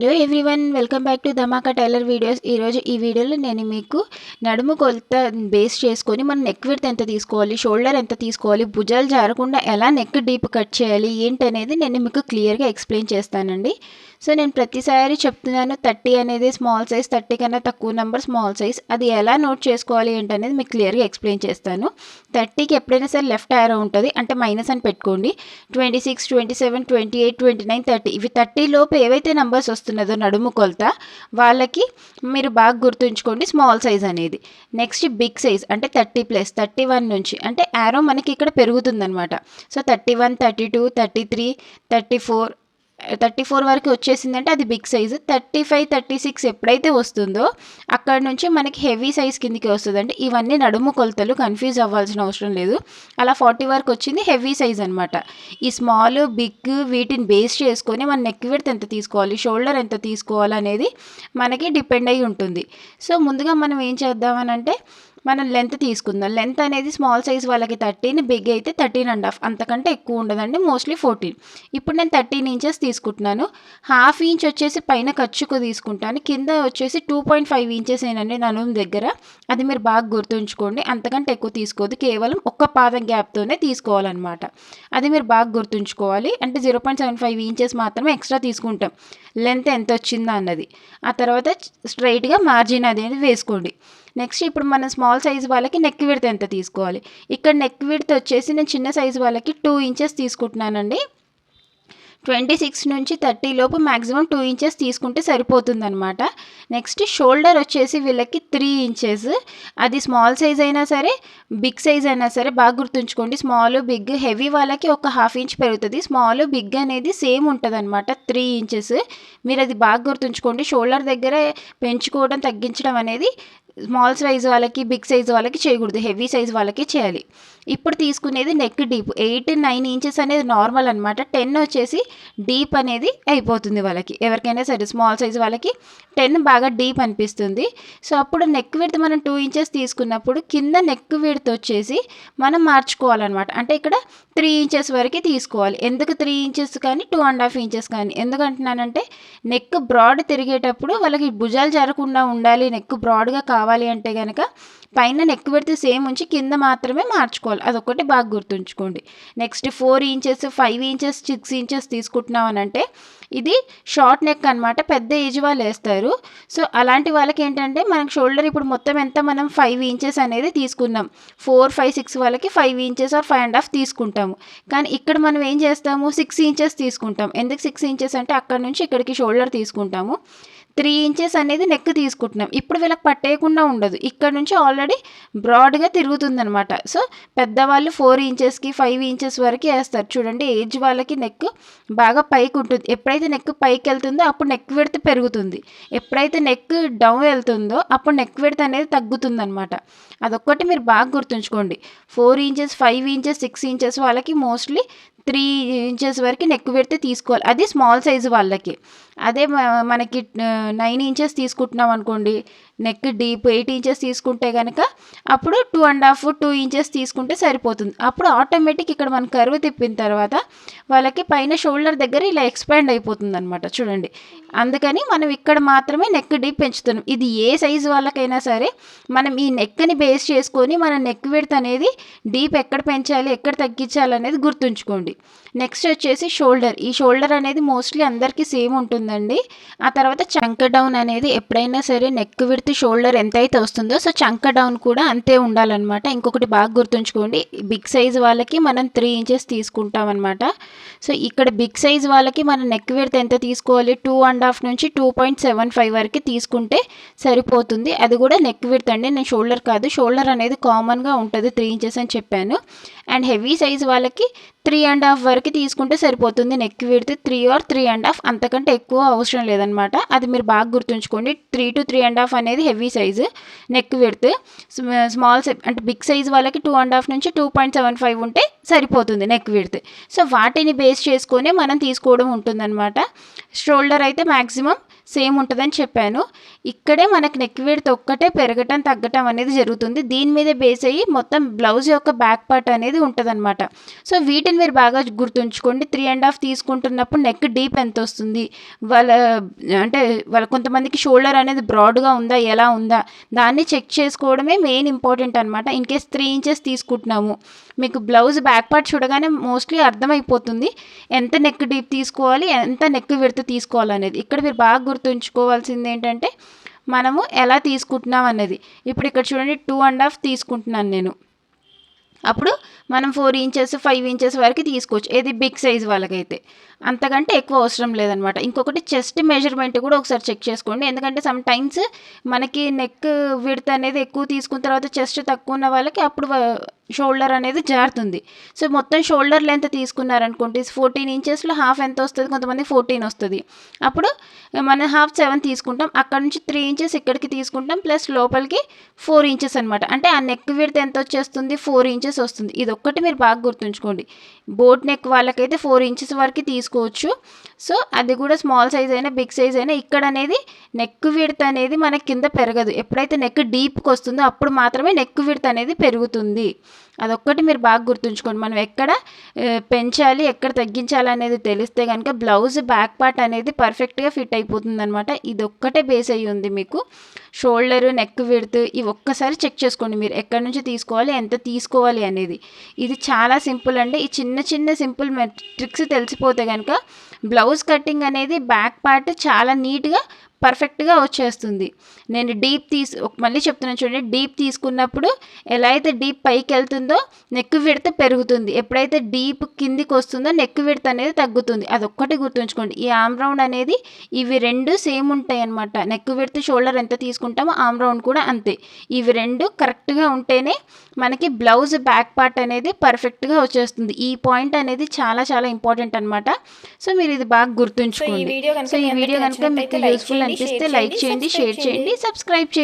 Hello everyone welcome back to Dhamaka tailor videos ఈరోజు ఈ వీడియోలో నేను మీకు నడుము కొలత బేస్ చేసుకొని మనం నెక్ విడ్త్ ఎంత తీసుకోవాలి షోల్డర్ ఎంత తీసుకోవాలి భుజాలు జారకుండా ఎలా నెక్ డీప్ కట్ చేయాలి ఏంటనేది నేను మీకు క్లియర్గా ఎక్స్ప్లెయిన్ చేస్తానండి. సో నేను ప్రతిసారి చెప్తున్నాను థర్టీ అనేది స్మాల్ సైజ్ థర్టీ కన్నా తక్కువ నెంబర్ స్మాల్ సైజ్. అది ఎలా నోట్ చేసుకోవాలి ఏంటనేది మీకు క్లియర్గా ఎక్స్ప్లెయిన్ చేస్తాను. థర్టీకి ఎప్పుడైనా సరే లెఫ్ట్ యారో ఉంటుంది అంటే మైనస్ అని పెట్టుకోండి. Twenty six twenty seven twenty eight twenty nine thirty. ఇవి థర్టీ లోపు ఏవైతే నెంబర్స్ వస్తున్నదో నడుము కొలత వాళ్ళకి మీరు బాగా గుర్తుంచుకోండి స్మాల్ సైజ్ అనేది. నెక్స్ట్ బిగ్ సైజ్ అంటే థర్టీ ప్లస్ థర్టీ వన్ నుంచి. అంటే యారో మనకి ఇక్కడ పెరుగుతుందనమాట so thirty one thirty two thirty three thirty four thirty four వరకు వచ్చేసిందంటే అది big size. Thirty five thirty six ఎప్పుడైతే వస్తుందో అక్కడ నుంచి మనకి హెవీ సైజ్ కిందికి వస్తుందండి ఇవన్నీ నడుము కొలతలు కన్ఫ్యూజ్ అవ్వాల్సిన అవసరం లేదు. అలా ఫార్టీ వరకు వచ్చింది హెవీ సైజ్ అనమాట ఈ స్మాల్ బిగ్ వీటిని బేస్ చేసుకొని మన నెక్ విడత్ ఎంత తీసుకోవాలి షోల్డర్ ఎంత తీసుకోవాలి అనేది మనకి డిపెండ్ అయి ఉంటుంది. సో ముందుగా మనం ఏం చేద్దామనంటే మనం లెంత్ తీసుకుందాం. లెంత్ అనేది స్మాల్ సైజ్ వాళ్ళకి థర్టీన్ బిగ్ అయితే థర్టీన్ అండ్ హాఫ్ అంతకంటే ఎక్కువ ఉండదండి మోస్ట్లీ ఫోర్టీన్ ఇప్పుడు నేను థర్టీన్ ఇంచెస్ తీసుకుంటున్నాను. హాఫ్ ఇంచ్ వచ్చేసి పైన ఖర్చుకు తీసుకుంటాను. కింద వచ్చేసి టూ పాయింట్ ఫైవ్ ఇంచెస్ ఏనండి నడుము దగ్గర. అది మీరు బాగా గుర్తుంచుకోండి. అంతకంటే ఎక్కువ తీసుకోవద్దు. కేవలం ఒక్క పాదం గ్యాప్తోనే తీసుకోవాలన్నమాట. అది మీరు బాగా గుర్తుంచుకోవాలి. అంటే zero point seven five inches మాత్రమే ఎక్స్ట్రా తీసుకుంటాం. లెంత్ ఎంత వచ్చిందా అన్నది. ఆ తర్వాత స్ట్రైట్గా మార్జిన్ అనేది వేసుకోండి. నెక్స్ట్ ఇప్పుడు మన స్మాల్ సైజ్ వాళ్ళకి నెక్ విడత ఎంత తీసుకోవాలి? ఇక్కడ నెక్ విడత వచ్చేసి నేను చిన్న సైజ్ వాళ్ళకి టూ ఇంచెస్ తీసుకుంటున్నానండి. ట్వంటీ సిక్స్ నుంచి థర్టీ లోపు మ్యాక్సిమం టూ ఇంచెస్ తీసుకుంటే సరిపోతుందనమాట నెక్స్ట్ షోల్డర్ వచ్చేసి వీళ్ళకి త్రీ ఇంచెస్. అది స్మాల్ సైజ్ అయినా సరే బిగ్ సైజ్ అయినా సరే బాగా గుర్తుంచుకోండి. స్మాల్ బిగ్ హెవీ వాళ్ళకి ఒక హాఫ్ ఇంచ్ పెరుగుతుంది. స్మాల్ బిగ్ అనేది సేమ్ ఉంటుంది అనమాట త్రీ ఇంచెస్. మీరు అది బాగా గుర్తుంచుకోండి. షోల్డర్ దగ్గర పెంచుకోవడం తగ్గించడం అనేది స్మాల్ సైజ్ వాళ్ళకి బిగ్ సైజ్ వాళ్ళకి చేయకూడదు. హెవీ సైజ్ వాళ్ళకి చేయాలి. ఇప్పుడు తీసుకునేది neck deep eight nine inches అనేది నార్మల్ అనమాట టెన్ వచ్చేసి డీప్ అనేది అయిపోతుంది వాళ్ళకి. ఎవరికైనా సరే స్మాల్ సైజ్ వాళ్ళకి టెన్ బాగా డీప్ అనిపిస్తుంది. సో అప్పుడు నెక్ విడత మనం టూ ఇంచెస్ తీసుకున్నప్పుడు కింద నెక్ విడత వచ్చేసి మనం మార్చుకోవాలన్నమాట. అంటే ఇక్కడ త్రీ ఇంచెస్ వరకు తీసుకోవాలి. ఎందుకు త్రీ ఇంచెస్ కానీ టూ అండ్ హాఫ్ ఇంచెస్ కానీ? ఎందుకంటున్నానంటే నెక్ బ్రాడ్ తిరిగేటప్పుడు వాళ్ళకి భుజాలు జరగకుండా ఉండాలి నెక్ బ్రాడ్గా కావాలి అంటే కనుక పైన నెక్ పెడితే సేమ్ ఉంచి కింద మాత్రమే మార్చుకోవాలి. అదొకటి బాగా గుర్తుంచుకోండి. Next four inches five inches six inches తీసుకుంటున్నాం అని అంటే ఇది షార్ట్ నెక్ అనమాట పెద్ద ఏజ్ వాళ్ళు వేస్తారు. సో అలాంటి వాళ్ళకి ఏంటంటే మనకు షోల్డర్ ఇప్పుడు మొత్తం ఎంత మనం ఫైవ్ ఇంచెస్ అనేది తీసుకున్నాం. ఫోర్ ఫైవ్ సిక్స్ వాళ్ళకి five inches or five and half తీసుకుంటాము. కానీ ఇక్కడ మనం ఏం చేస్తాము? సిక్స్ ఇంచెస్ తీసుకుంటాం. ఎందుకు సిక్స్ ఇంచెస్ అంటే అక్కడ నుంచి ఇక్కడికి షోల్డర్ తీసుకుంటాము? త్రీ ఇంచెస్ అనేది నెక్ తీసుకుంటున్నాం. ఇప్పుడు వీళ్ళకి పట్టేయకుండా ఉండదు. ఇక్కడ నుంచి ఆల్రెడీ బ్రాడ్గా తిరుగుతుందనమాట సో పెద్దవాళ్ళు ఫోర్ ఇంచెస్కి ఫైవ్ ఇంచెస్ వరకు వేస్తారు. చూడండి ఏజ్ వాళ్ళకి నెక్ బాగా పైకి ఉంటుంది. ఎప్పుడైతే నెక్ పైకి వెళ్తుందో అప్పుడు నెక్ విడత పెరుగుతుంది. ఎప్పుడైతే నెక్ డౌన్ వెళ్తుందో అప్పుడు నెక్ విడత అనేది తగ్గుతుందనమాట అదొక్కటి మీరు బాగా గుర్తుంచుకోండి. Four inches five inches six inches వాళ్ళకి మోస్ట్లీ త్రీ ఇంచెస్ వరకు నెక్ పెడితే తీసుకోవాలి. అది స్మాల్ సైజు వాళ్ళకి. అదే మనకి నైన్ ఇంచెస్ తీసుకుంటున్నాం అనుకోండి నెక్ డీప్ ఎయిట్ ఇంచెస్ తీసుకుంటే కనుక అప్పుడు two and half two inches తీసుకుంటే సరిపోతుంది. అప్పుడు ఆటోమేటిక్ ఇక్కడ మనం కరువు తిప్పిన తర్వాత వాళ్ళకి పైన షోల్డర్ దగ్గర ఇలా ఎక్స్పాండ్ అయిపోతుంది అనమాట చూడండి. అందుకని మనం ఇక్కడ మాత్రమే నెక్ డీప్ పెంచుతున్నాం. ఇది ఏ సైజు వాళ్ళకైనా సరే మనం ఈ నెక్ని బేస్ చేసుకొని మన నెక్ విడత్ అనేది డీప్ ఎక్కడ పెంచాలి ఎక్కడ తగ్గించాలి అనేది గుర్తుంచుకోండి. నెక్స్ట్ వచ్చేసి షోల్డర్ ఈ షోల్డర్ అనేది మోస్ట్లీ అందరికీ సేమ్ ఉంటుందండి. ఆ తర్వాత చంక డౌన్ అనేది ఎప్పుడైనా సరే నెక్ విడితే షోల్డర్ ఎంత అయితే వస్తుందో సో చంక డౌన్ కూడా అంతే ఉండాలన్నమాట. ఇంకొకటి బాగా గుర్తుంచుకోండి. బిగ్ సైజ్ వాళ్ళకి మనం త్రీ ఇంచెస్ తీసుకుంటాం అనమాట సో ఇక్కడ బిగ్ సైజ్ వాళ్ళకి మనం నెక్ విడత ఎంత తీసుకోవాలి? టూ అండ్ హాఫ్ నుంచి టూ పాయింట్ సెవెన్ ఫైవ్ వరకు తీసుకుంటే సరిపోతుంది. అది కూడా నెక్ విడత అండి. నేను షోల్డర్ కాదు. షోల్డర్ అనేది కామన్గా ఉంటుంది త్రీ ఇంచెస్ అని చెప్పాను. అండ్ హెవీ సైజ్ వాళ్ళకి త్రీ అండ్ హాఫ్ వరకు తీసుకుంటే సరిపోతుంది. Neck విడితే three or three and half అంతకంటే ఎక్కువ అవసరం లేదనమాట అది మీరు బాగా గుర్తుంచుకోండి. Three to three and half అనేది హెవీ సైజు నెక్ విడితే. స్మాల్ సైజ్ అంటే బిగ్ సైజ్ వాళ్ళకి టూ అండ్ హాఫ్ నుంచి టూ పాయింట్ సెవెన్ ఫైవ్ ఉంటే సరిపోతుంది నెక్ విడితే. సో వాటిని బేస్ చేసుకొని మనం తీసుకోవడం ఉంటుందన్నమాట. షోల్డర్ అయితే మ్యాక్సిమం సేమ్ ఉంటుందని చెప్పాను. ఇక్కడే మనకి నెక్ విడ్త్ ఒక్కటే పెరగటం తగ్గటం అనేది జరుగుతుంది. దీని మీదే బేస్ అయ్యి మొత్తం బ్లౌజ్ యొక్క బ్యాక్ పార్ట్ అనేది ఉంటుందన్నమాట. సో వీటిని మీరు బాగా గుర్తుంచుకోండి. త్రీ అండ్ హాఫ్ తీసుకుంటున్నప్పుడు నెక్ డీప్ ఎంత వస్తుంది? వాళ్ళ అంటే వాళ్ళ కొంతమందికి షోల్డర్ అనేది బ్రాడ్గా ఉందా ఎలా ఉందా? దాన్ని చెక్ చేసుకోవడమే మెయిన్ ఇంపార్టెంట్ అనమాట ఇన్ కేస్ త్రీ ఇంచెస్ తీసుకుంటున్నాము. మీకు బ్లౌజ్ బ్యాక్ పార్ట్ చూడగానే మోస్ట్లీ అర్థమైపోతుంది. ఎంత నెక్ డీప్ తీసుకోవాలి ఎంత నెక్ విడత తీసుకోవాలనేది. ఇక్కడ మీరు బాగా గుర్తుంచుకోవాల్సింది ఏంటంటే మనము ఎలా తీసుకుంటున్నాం అన్నది. ఇప్పుడు ఇక్కడ చూడండి టూ అండ్ హాఫ్ తీసుకుంటున్నాను నేను. అప్పుడు మనం ఫోర్ ఇంచెస్ ఫైవ్ ఇంచెస్ వరకు తీసుకోవచ్చు. ఏది బిగ్ సైజ్ వాళ్ళకైతే. అంతకంటే ఎక్కువ అవసరం లేదనమాట. ఇంకొకటి చెస్ట్ మెజర్మెంట్ కూడా ఒకసారి చెక్ చేసుకోండి. ఎందుకంటే సమ్ టైమ్స్ మనకి నెక్ విడత అనేది ఎక్కువ తీసుకున్న తర్వాత చెస్ట్ తక్కువ ఉన్న వాళ్ళకి అప్పుడు షోల్డర్ అనేది జారుతుంది. సో మొత్తం షోల్డర్ లెంత్ తీసుకున్నారనుకోండి ఫోర్టీన్ ఇంచెస్లో హాఫ్ ఎంత వస్తుంది? కొంతమంది ఫోర్టీన్ వస్తుంది. అప్పుడు మనం హాఫ్ సెవెన్ తీసుకుంటాం. అక్కడ నుంచి త్రీ ఇంచెస్ ఇక్కడికి తీసుకుంటాం. ప్లస్ లోపలికి ఫోర్ ఇంచెస్ అనమాట అంటే ఆ నెక్ విడత ఎంత వచ్చేస్తుంది? ఫోర్ ఇంచెస్ వస్తుంది. ఇది ఒక్కటి మీరు బాగా గుర్తుంచుకోండి. బోట్ నెక్ వాళ్ళకైతే ఫోర్ ఇంచెస్ వరకు తీసుకోవచ్చు. సో అది కూడా స్మాల్ సైజ్ అయినా బిగ్ సైజ్ అయినా ఇక్కడ అనేది నెక్ విడత అనేది మన కింద పెరగదు. ఎప్పుడైతే నెక్ డీప్కి వస్తుందో అప్పుడు మాత్రమే నెక్ విడత అనేది పెరుగుతుంది. అదొక్కటి మీరు బాగా గుర్తుంచుకోండి. మనం ఎక్కడ పెంచాలి ఎక్కడ తగ్గించాలి అనేది తెలిస్తే కనుక బ్లౌజ్ బ్యాక్ పార్ట్ అనేది పర్ఫెక్ట్గా ఫిట్ అయిపోతుంది అనమాట ఇది ఒక్కటే బేస్ అయ్యి ఉంది మీకు. షోల్డర్ నెక్ విడత్ ఇవి ఒక్కసారి చెక్ చేసుకోండి మీరు. ఎక్కడి నుంచి తీసుకోవాలి ఎంత తీసుకోవాలి అనేది. ఇది చాలా సింపుల్ అండి. ఈ చిన్న చిన్న సింపుల్ ట్రిక్స్ తెలిసిపోతే కనుక బ్లౌజ్ కటింగ్ అనేది బ్యాక్ పార్ట్ చాలా నీట్గా పర్ఫెక్ట్గా వచ్చేస్తుంది. నేను డీప్ తీసు మళ్ళీ చెప్తున్నాను చూడండి డీప్ తీసుకున్నప్పుడు ఎలా అయితే డీప్ పైకి వెళ్తుందో నెక్ విడత పెరుగుతుంది. ఎప్పుడైతే డీప్ కిందికి వస్తుందో నెక్ విడత అనేది తగ్గుతుంది. అదొక్కటి గుర్తుంచుకోండి. ఈ ఆమ్ రౌండ్ అనేది ఇవి రెండు సేమ్ ఉంటాయి అనమాట నెక్ విడత షోల్డర్ ఎంత తీసుకుంటామో ఆమ్ రౌండ్ కూడా అంతే. ఇవి రెండు కరెక్ట్గా ఉంటేనే మనకి బ్లౌజ్ బ్యాక్ పార్ట్ అనేది పర్ఫెక్ట్గా వచ్చేస్తుంది. ఈ పాయింట్ అనేది చాలా చాలా ఇంపార్టెంట్ అనమాట సో మీరు ఇది బాగా గుర్తుంచుకోండి. సో ఈ వీడియో కనుక మీకు యూస్ఫుల్ అనిపిస్తే లైక్ చేయండి, షేర్ చేయండి సబ్స్క్రైబ్ చేయండి.